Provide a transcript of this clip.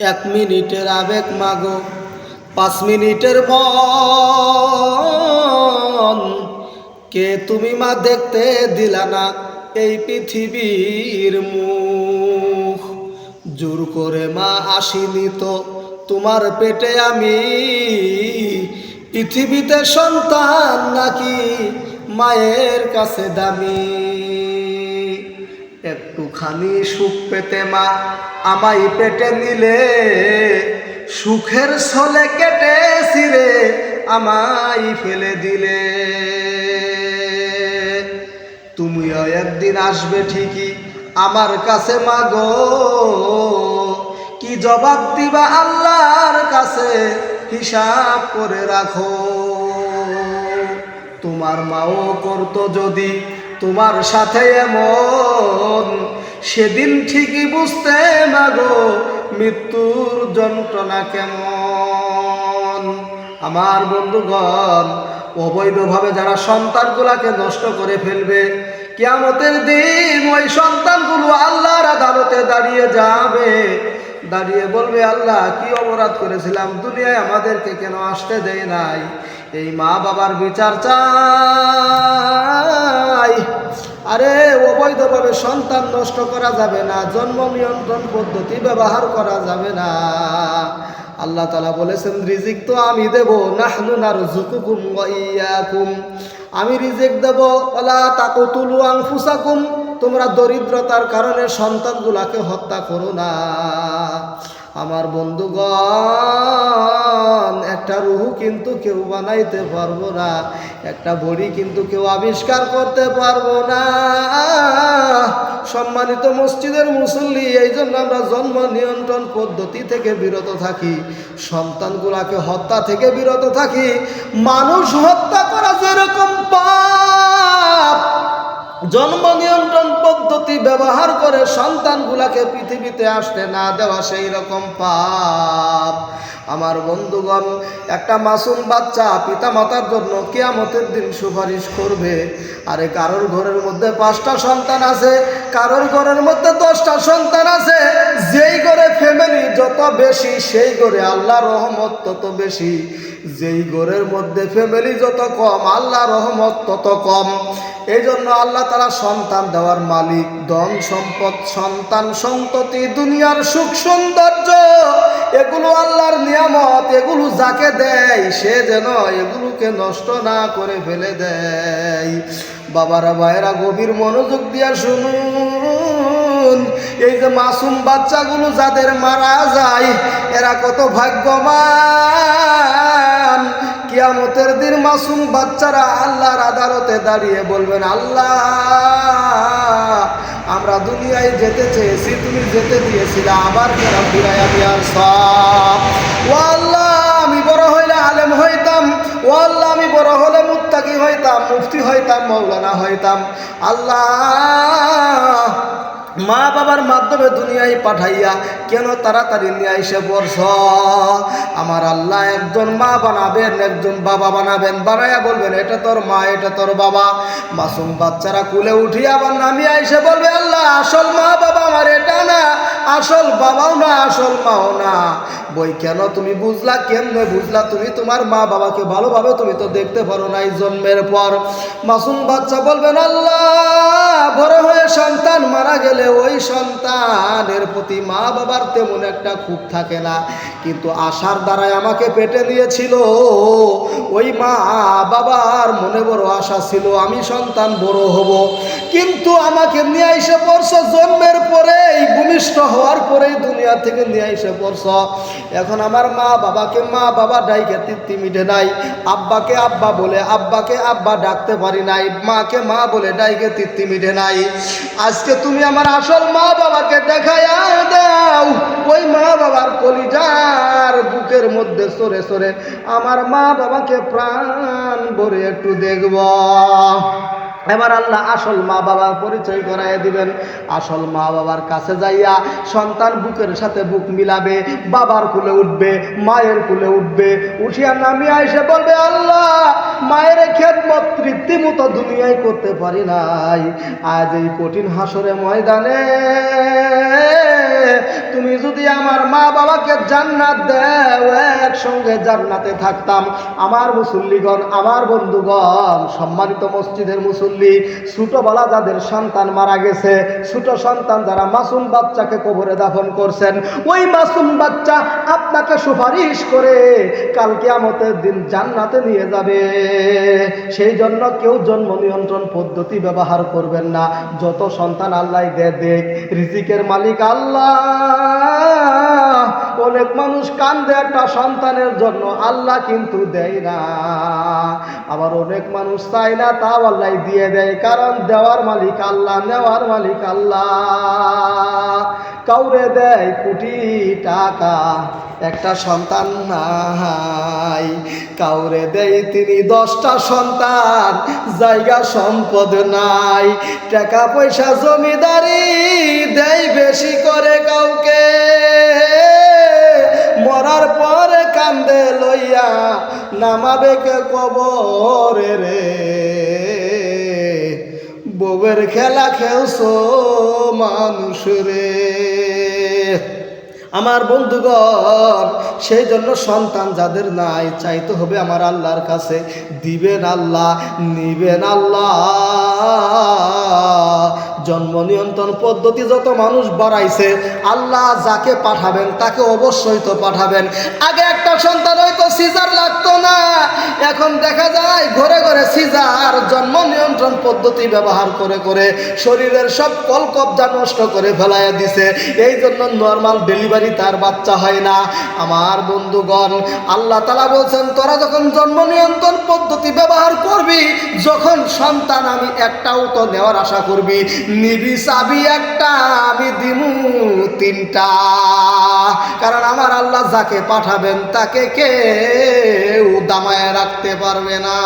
এক মিনিটের আবেগ মাগো, পাঁচ মিনিটের মন। কে তুমি মা দেখতে দিলা না এই পৃথিবীর মুখ? জোর করে মা আসিনি তো তোমার পেটে আমি। পৃথিবীতে সন্তান নাকি মায়ের কাছে দামি? একটুখানি সুখ পেতে মা, আমায় পেটে নিলে। সুখের ছলে কেটে ছিঁড়ে আমায় ফেলে দিলে। তুমিও একদিন আসবে ঠিকই আমার কাছে মাগো কি জবাব দিবা আল্লাহর কাছে, হিসাব করে রাখো। তোমার মাও করতো যদি তোমার সাথে এমন সেদিন ঠিকই বুঝতে মাগো, মৃত্যুর যন্ত্রণা কেমন? আমার বন্ধুগণ, অবৈধভাবে যারা সন্তানগুলাকে নষ্ট করে ফেলবে, কিয়ামতের দিন ওই সন্তানগুলো আল্লাহর আদালতে দাঁড়িয়ে যাবে। দাঁড়িয়ে বলবে, আল্লাহ, কি অপরাধ করেছিলাম? দুনিয়ায় আমাদেরকে কেন আসতে দেয় নাই? এই মা বাবার বিচার চাই আরে অবৈধভাবে সন্তান নষ্ট করা যাবে না, জন্ম নিয়ন্ত্রণ পদ্ধতি ব্যবহার করা যাবে না। আল্লাহ তালা বলেছেন, রিজিক তো আমি দেব আমি রিজিক দেব ওলা তাকুতুলু আনফুসাকুম। তোমরা দরিদ্রতার কারণে সন্তানগুলাকে হত্যা করো না। আমার বন্ধুগণ কিন্তু কেউ বানাইতে পারব না। একটা বড়ি কিন্তু কেউ আবিষ্কার করতে পারব না। সম্মানিত মসজিদের মুসল্লি, এই জন্য আমরা জন্ম নিয়ন্ত্রণ পদ্ধতি থেকে বিরত থাকি। সন্তানগুলাকে হত্যা থেকে বিরত থাকি। মানুষ হত্যা করা যেরকম পাপ, জন্ম নিয়ন্ত্রণ পদ্ধতি ব্যবহার করে সন্তানগুলাকে পৃথিবীতে আসতে না দেওয়া সেই রকম পাপ। আমার বন্ধুগণ, একটা মাসুম বাচ্চা পিতা মাতার জন্য কেয়ামতের দিন সুপারিশ করবে। আরে কারোর ঘরের মধ্যে পাঁচটা সন্তান আছে, কারোর ঘরের মধ্যে দশটা সন্তান আছে। যেই ঘরে ফ্যামিলি যত বেশি, সেই ঘরে আল্লাহ রহমত তত বেশি। যেই ঘরের মধ্যে ফ্যামিলি যত কম আল্লাহ রহমত তত কম। এই জন্য আল্লাহ তারা সন্তান দেওয়ার মালিক, ধন সম্পদ, সন্তান সন্ততি, দুনিয়ার সুখ সৌন্দর্য, এগুলো আল্লাহর নিয়ামত, এগুলো যাকে দেয়, সে যেন এগুলোকে নষ্ট না করে ফেলে দেয়। বাবারা, ভাইয়েরা, গভীর মনোযোগ দিয়া শুনুন। এই যে মাসুম বাচ্চাগুলো যাদের মারা যায়, এরা কত ভাগ্যবান। কিয়ামতের দিন মাসুম বাচ্চারা আল্লাহর আদালতে দাঁড়িয়ে বলবেন, আল্লাহ, আমরা দুনিয়ায় যেতে চেয়েছি, তুমি যেতে দিয়েছিলে, আবার কেন ফিরাইয়া দিয়ার সব ও আল্লাহ, আমি বড় হইলে আলেম হইতাম, ও আল্লাহ, আমি বড় হলে মুত্তাকি হইতাম, মুফতি হইতাম, মৌলানা হইতাম। আল্লাহ মা বাবার মাধ্যমে দুনিয়ায় পাঠাইয়া কেন তাড়াতাড়ি নিয়ে এসে বর্ষ আমার আল্লাহ একজন মা বানাবেন, একজন বাবা বানাবেন। বানাইয়া বলবেন, এটা তোর মা, এটা তোর বাবা। মাসুম বাচ্চারা কুলে উঠিয়ে আবার নামিয়ে এসে বলবে, আল্লাহ, আসল মা বাবা আমার এটা না, আসল বাবাও না, আসল মাও না। বই কেন তুমি বুঝলা? কেমনে বুঝলা তুমি? তোমার মা বাবাকে ভালোভাবে তুমি তো দেখতে পারো নাই জন্মের পর। মাসুম বাচ্চা বলবেন, আল্লাহ, বড় হয়ে সন্তান, মারা গেলে ওই সন্তানের প্রতি মা বাবার তেমন একটা খুব থাকে না। কিন্তু আশার দ্বারাই আমাকে পেটে দিয়েছিল। ওই মা বাবার মনে বড় আশা ছিল, আমি সন্তান বড় হব। কিন্তু আমাকে নিয়ে এসে পড়ছ জন্মের পরেই ভূমিষ্ঠ হওয়ার পরেই দুনিয়া থেকে নিয়ে এসে পড়ছ। এখন আমার মা বাবাকে, মা বাবা ডাইকে তৃপ্তি মিটে নাই। আব্বাকে আব্বা বলে, আব্বাকে আব্বা ডাকতে পারি নাই। মাকে মা বলে, ডাইকে তৃপ্তি মিটে নাই। আজকে তুমি আমার আসল মা বাবাকে দেখায়া দাও। ওই মা বাবার কলিজার বুকের মধ্যে সরে সরে আমার মা বাবাকে প্রাণ ভরে একটু দেখব। এবার আল্লাহ আসল মা বাবার পরিচয় করাই দিবেন। আসল মা বাবার কাছে যাইয়া সন্তান বুকের সাথে বুক মিলাবে, বাবার কুলে উঠবে, মায়ের কুলে উঠবে। উঠিয়া নামিয়া এসে বলবে, আল্লাহ, মায়ের খেদমত রীতিমতো দুনিয়ায় করতে পারি নাই। আজ এই কঠিন হাসরে ময়দানে তুমি যদি আমার মা বাবাকে জান্নাত দেও, একসঙ্গে জান্নাতে থাকতাম। আমার মুসল্লিগণ, আমার বন্ধুগণ, সম্মানিত মসজিদের মুসল্লি, ছোটবেলা যাদের সন্তান মারা গেছে, ছোট সন্তান যারা মাসুম বাচ্চাকে কবরে দাফন করছেন, ওই মাসুম বাচ্চা আপনাকে সুপারিশ করে কালকে আমতের দিন জান্নাতে নিয়ে যাবে। সেই জন্য কেউ জন্ম নিয়ন্ত্রণ পদ্ধতি ব্যবহার করবেন না। যত সন্তান আল্লাহ দে দেখ, রিজিকের মালিক আল্লাহ। অনেক মানুষ কান্দে একটা সন্তানের জন্য, আল্লাহ কিন্তু দেয় না। আবার অনেক মানুষ চায় না, তাও আল্লাহ দিয়ে দেয়, কারণ দেওয়ার মালিক আল্লাহ, নেওয়ার মালিক আল্লাহ। কাউরে দেয় কোটি টাকা, একটা সন্তান নাই। কাউরে দেয় তিনি দশটা সন্তান, জায়গা সম্পদ নাই। টাকা পয়সা জমিদারি দেয় বেশি করে কাউকে। মরার পরে কান্দে লইয়া নামাবে কে কবরে রে। বউয়ের খেলা খেলছো মানুষ রে। আমার বন্ধুগণ, সেই জন্য সন্তান যাদের নাই, চাইতে হবে আমার আল্লাহর কাছে। দিবেন আল্লাহ, নিবেন আল্লাহ। জন্ম নিয়ন্ত্রণ পদ্ধতি যত মানুষ বাড়াইছে, আল্লাহ যাকে পাঠাবেন, তাকে অবশ্যই তো পাঠাবেন। আগে একটা সন্তান হয়তো সিজার লাগতো না। এখন দেখা যায়, ঘরে ঘরে সিজার, জন্ম নিয়ন্ত্রণ পদ্ধতি ব্যবহার করে করে শরীরের সব কলকবজা নষ্ট করে ফেলাইয়া দিছে। এই জন্য নর্মাল ডেলিভারি তার বাচ্চা হয় না। আমার বন্ধুগণ, আল্লাহ তালা বলছেন, তোরা যখন জন্ম নিয়ন্ত্রণ পদ্ধতি ব্যবহার করবি, যখন সন্তান আমি একটাও তো নেওয়ার আশা করবি, নিবি চাবি একটা, আমি দিমু তিনটা। কারণ আমার আল্লাহ যাকে পাঠাবেন, তাকে কেউ দামায় রাখতে পারবে না।